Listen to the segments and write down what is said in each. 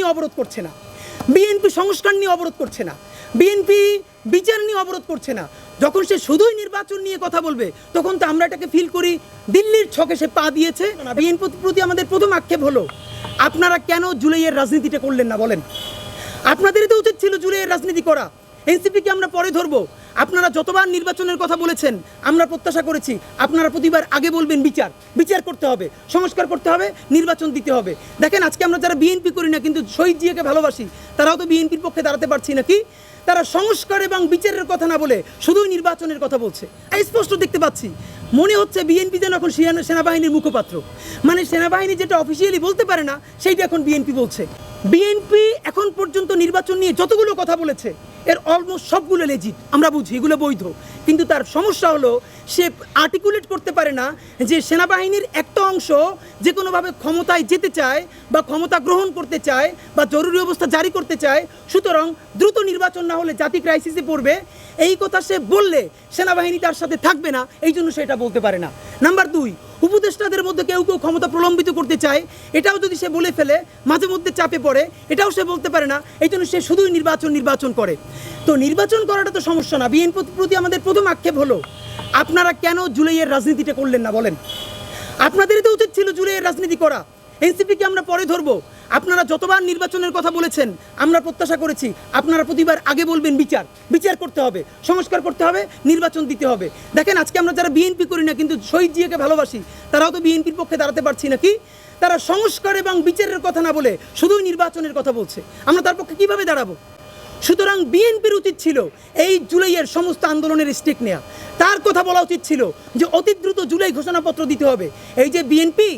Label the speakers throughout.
Speaker 1: নিয়ে অবরোধ করছে না। বিএনপি সংস্কার নিয়ে অবরোধ করছে না। বিএনপি বিচার নিয়ে অবরোধ করছে না। যখন সে শুধুই নির্বাচন নিয়ে কথা বলবে, তখন তো আমরা এটাকে ফিল করি, দিল্লির ছকে সে পা দিয়েছে। বিএনপির প্রতি আমাদের প্রথম আক্ষেপ হলো, আপনারা কেন জুলাইয়ের রাজনীতিটা করলেন না বলেন? আপনাদেরই তো উচিত ছিল জুলাইয়ের রাজনীতি করা। এনসিপিকে আমরা পরে ধরবো? আপনারা যতবার নির্বাচনের কথা বলেছেন, আমরা প্রত্যাশা করেছি, আপনারা প্রতিবার আগে বলবেন বিচার। বিচার করতে হবে, সংস্কার করতে হবে, নির্বাচন দিতে হবে। দেখেন, আজকে আমরা যারা বিএনপি করি না, কিন্তু শহীদ জিয়াকে ভালোবাসি, তারাও তো বিএনপির পক্ষে দাঁড়াতে পারছি নাকি? তারা সংস্কার এবং বিচারের কথা না বলে শুধুই নির্বাচনের কথা বলছে। স্পষ্ট দেখতে পাচ্ছি, মনে হচ্ছে বিএনপি যেন এখন সেনাবাহিনীর মুখপাত্র। মানে সেনাবাহিনী যেটা অফিসিয়ালি বলতে পারে না, সেইটা এখন বিএনপি বলছে। বিএনপি এখন পর্যন্ত নির্বাচন নিয়ে যতগুলো কথা বলেছে এর অলমোস্ট সবগুলো লেজিট আমরা বুঝি, এগুলো বৈধ। কিন্তু তার সমস্যা হলো, সে আর্টিকুলেট করতে পারে না যে সেনাবাহিনীর একটা অংশ যে কোনোভাবে ক্ষমতায় যেতে চায় বা ক্ষমতা গ্রহণ করতে চায় বা জরুরি অবস্থা জারি করতে চায়, সুতরাং দ্রুত নির্বাচন না হলে জাতি ক্রাইসিসে পড়বে। এই কথা সে বললে, সেনাবাহিনী তার সাথে থাকবে না এই জন্য সে এটা বলতে পারে না। নাম্বার দুই, উপদেষ্টাদের মধ্যে কেউ কেউ ক্ষমতা প্রলম্বিত করতে চায়, এটাও যদি সে বলে ফেলে, মাঝে মধ্যে চাপে পড়ে, এটাও সে বলতে পারে না এই জন্য সে শুধুই নির্বাচন নির্বাচন করে। তো নির্বাচন করাটা তো সমস্যা না বিএনপির প্রতি আমাদের প্রথম আক্ষেপ হলো, আপনারা কেন জুলাইয়ের রাজনীতিটা করলেন না বলেন? আপনাদেরই তো উচিত ছিল জুলাইয়ের রাজনীতি করা। এনসিপিকে আমরা পরে ধরবো। আপনারা যতবার নির্বাচনের কথা বলেছেন, আমরা প্রত্যাশা করেছি, আপনারা প্রতিবার আগে বলবেন বিচার। বিচার করতে হবে, সংস্কার করতে হবে, নির্বাচন দিতে হবে। দেখেন, আজকে আমরা যারা বিএনপি করি না, কিন্তু শহীদ জিয়াকে ভালোবাসি, তারাও তো বিএনপির পক্ষে দাঁড়াতে পারছি না কি তারা সংস্কার এবং বিচারের কথা না বলে শুধুই নির্বাচনের কথা বলছে। আমরা তার পক্ষে কীভাবে দাঁড়াবো? সুতরাং বিএনপির উচিত ছিল এই জুলাইয়ের সমস্ত আন্দোলনের স্টেক নেওয়া তার কথা বলা উচিত ছিল যে, অতি দ্রুত জুলাই ঘোষণাপত্র দিতে হবে। এই যে বিএনপি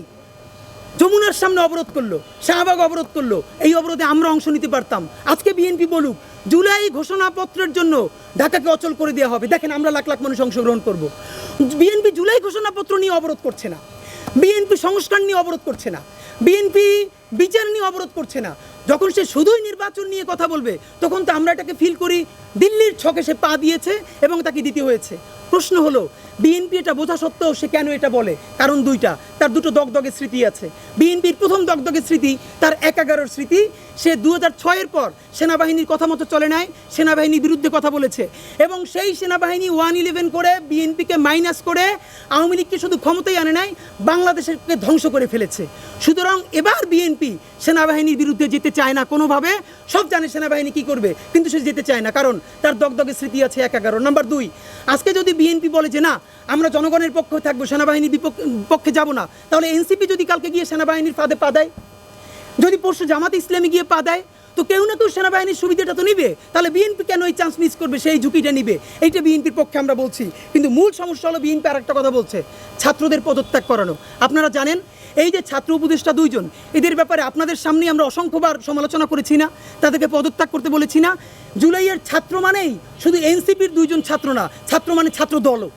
Speaker 1: যমুনার সামনে অবরোধ করল, শাহবাগ অবরোধ করল। এই অবরোধে আমরা অংশ নিতে পারতাম। আজকে বিএনপি বলুক, জুলাই ঘোষণাপত্রের জন্য ঢাকাকে অচল করে দেওয়া হবে। দেখেন, আমরা লাখ লাখ মানুষ অংশগ্রহণ করব। বিএনপি জুলাই ঘোষণাপত্র নিয়ে অবরোধ করছে না। বিএনপি সংস্কার নিয়ে অবরোধ করছে না। বিএনপি বিচার নিয়ে অবরোধ করছে না। যখন সে শুধুই নির্বাচন নিয়ে কথা বলবে, তখন তো আমরা এটাকে ফিল করি, দিল্লির ছকে সে পা দিয়েছে এবং তাকে দিতে হয়েছে। প্রশ্ন হলো বিএনপি এটা বোঝা সত্ত্বেও সে কেন এটা বলে? কারণ দুইটা, তার দুটো দগদগের স্মৃতি আছে। বিএনপির প্রথম দগদগের স্মৃতি, তার এক এগারোর স্মৃতি, সে দু হাজার ছয়ের পর সেনাবাহিনীর কথা মতো চলে নাই, সেনাবাহিনীর বিরুদ্ধে কথা বলেছে। এবং সেই সেনাবাহিনী ওয়ান ইলেভেন করে বিএনপিকে মাইনাস করে আওয়ামী লীগকে শুধু ক্ষমতায় আনে নাই, বাংলাদেশকে ধ্বংস করে ফেলেছে। সুতরাং এবার বিএনপি সেনাবাহিনীর বিরুদ্ধে যেতে চায় না কোনোভাবে, সব জানে সেনাবাহিনী কি করবে, কিন্তু সে যেতে চায় না। কারণ তার দগদগের স্মৃতি আছে এক এগারো নাম্বার দুই, আজকে যদি বিএনপি বলে যে না আমরা জনগণের পক্ষে থাকব, সেনাবাহিনীর পক্ষে যাব না। তাহলে এনসিপি যদি কালকে গিয়ে সেনাবাহিনীর ফাঁদে পা দেয়? যদি পরশু জামাত ইসলামী গিয়ে পা দেয়, তো কেউ না কেউ সেনাবাহিনীর সুবিধাটা তো নিবে। তাহলে বিএনপি কেন এই চান্স মিস করবে, সেই ঝুঁকিটা নিবে? এইটা বিএনপির পক্ষে আমরা বলছি। কিন্তু মূল সমস্যা হলো বিএনপি আর একটা কথা বলছে, ছাত্রদের পদত্যাগ করানো। আপনারা জানেন, এই যে ছাত্র উপদেষ্টা দুইজন, এদের ব্যাপারে আপনাদের সামনে আমরা অসংখ্যবার সমালোচনা করেছি না, তাদেরকে পদত্যাগ করতে বলেছি না। জুলাইয়ের ছাত্র মানেই শুধু এনসিপির দুইজন ছাত্র না, ছাত্র মানে ছাত্র দলও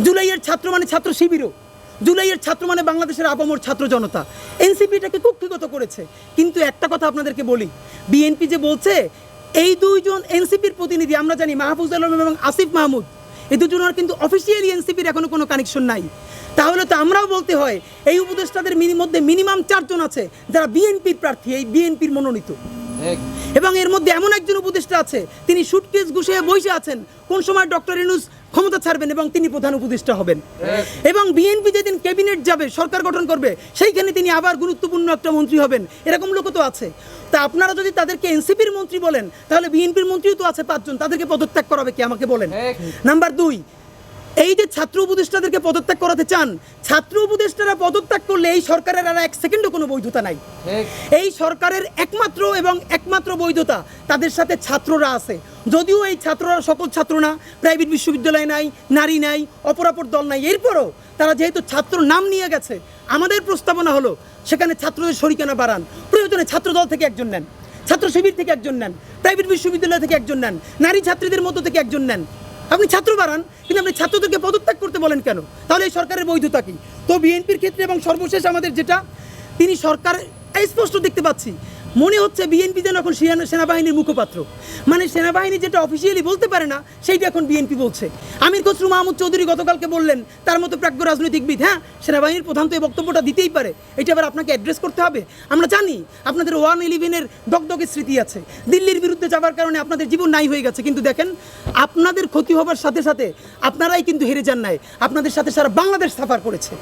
Speaker 1: জুলাইয়ের ছাত্র মানে ছাত্র শিবিরও। জুলাইয়ের ছাত্র মানে বাংলাদেশের আপামর ছাত্র জনতা। এনসিপি এটাকে কুক্ষিগত করেছে। কিন্তু একটা কথা আপনাদেরকে বলি বিএনপি যে বলছে এই দুইজন এনসিপির প্রতিনিধি আমরা জানি মাহফুজ আলম এবং আসিফ মাহমুদ এই দুজনের কিন্তু অফিসিয়ালি এনসিপির এখনও কোনো কানেকশন নাই। তাহলে তো আমরাও বলতে হয় এই উপদেষ্টাদের মিনি মধ্যে মিনিমাম চারজন আছে যারা বিএনপির প্রার্থী এই বিএনপির মনোনীত। এবং এর মধ্যে এমন একজন উপদেষ্টা আছে তিনি সুটকেস গুছিয়ে বসে আছেন। কোন সময় ডক্টর ইনুস ক্ষমতা ছাড়বেন এবং তিনি প্রধান উপদেষ্টা হবেন। এবং বিএনপি যেদিন ক্যাবিনেট যাবে সরকার গঠন করবে সেইখানে তিনি আবার গুরুত্বপূর্ণ একটা মন্ত্রী হবেন। এরকম লোকও তো আছে। তা আপনারা যদি তাদেরকে এনসিপির মন্ত্রী বলেন তাহলে বিএনপির মন্ত্রীও তো আছে পাঁচজন তাদেরকে পদত্যাগ করাবে কি আমাকে বলেন? নাম্বার দুই এই যে ছাত্র উপদেষ্টাদেরকে পদত্যাগ করাতে চান ছাত্র উপদেষ্টারা পদত্যাগ করলে এই সরকারের আর এক সেকেন্ডও কোনো বৈধতা নাই। এই সরকারের একমাত্র এবং একমাত্র বৈধতা তাদের সাথে ছাত্ররা আছে। যদিও এই ছাত্ররা সকল ছাত্র না, প্রাইভেট বিশ্ববিদ্যালয় নাই, নারী নাই, অপরাপর দল নাই, এরপরও তারা যেহেতু ছাত্র নাম নিয়ে গেছে, আমাদের প্রস্তাবনা হলো সেখানে ছাত্রদের শরিকানা বাড়ান। প্রয়োজনে ছাত্রদল থেকে একজন নেন, ছাত্র শিবির থেকে একজন নেন, প্রাইভেট বিশ্ববিদ্যালয় থেকে একজন নেন, নারী ছাত্রীদের মধ্য থেকে একজন নেন। আপনি ছাত্র বাড়ান, কিন্তু আপনি ছাত্রদেরকে পদত্যাগ করতে বলেন কেন? তাহলে এই সরকারের বৈধতা কি? তো বিএনপির ক্ষেত্রে এবং সর্বশেষ আমাদের যেটা, তিনি সরকার স্পষ্ট দেখতে পাচ্ছি মনে হচ্ছে বিএনপি যেন এখন সেনাবাহিনীর মুখপাত্র। মানে সেনাবাহিনী যেটা অফিসিয়ালি বলতে পারে না, সেইটা এখন বিএনপি বলছে। আমির খসরু মাহমুদ চৌধুরী গতকালকে বললেন, তার মতো প্রাজ্ঞ রাজনৈতিকবিদ হ্যাঁ সেনাবাহিনীর প্রধান তো এই বক্তব্যটা দিতেই পারে। এটা আবার আপনাকে অ্যাড্রেস করতে হবে? আমরা জানি আপনাদের ওয়ান ইলেভেনের দগদগের স্মৃতি আছে। দিল্লির বিরুদ্ধে যাওয়ার কারণে আপনাদের জীবন নাই হয়ে গেছে। কিন্তু দেখেন, আপনাদের ক্ষতি হবার সাথে সাথে আপনারাই কিন্তু হেরে যান নাই। আপনাদের সাথে সারা বাংলাদেশ সাফার করেছে।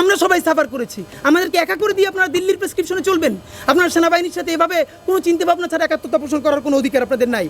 Speaker 1: আমরা সবাই সাফার করেছি। আমাদেরকে একা করে দিয়ে আপনারা দিল্লির প্রেসক্রিপশনে চলবেন। আপনার সেনাবাহিনীর সাথে এভাবে কোনো চিন্তা ভাবনা ছাড়া একাত্মতা পোষণ করার কোনো অধিকার আপনাদের নাই।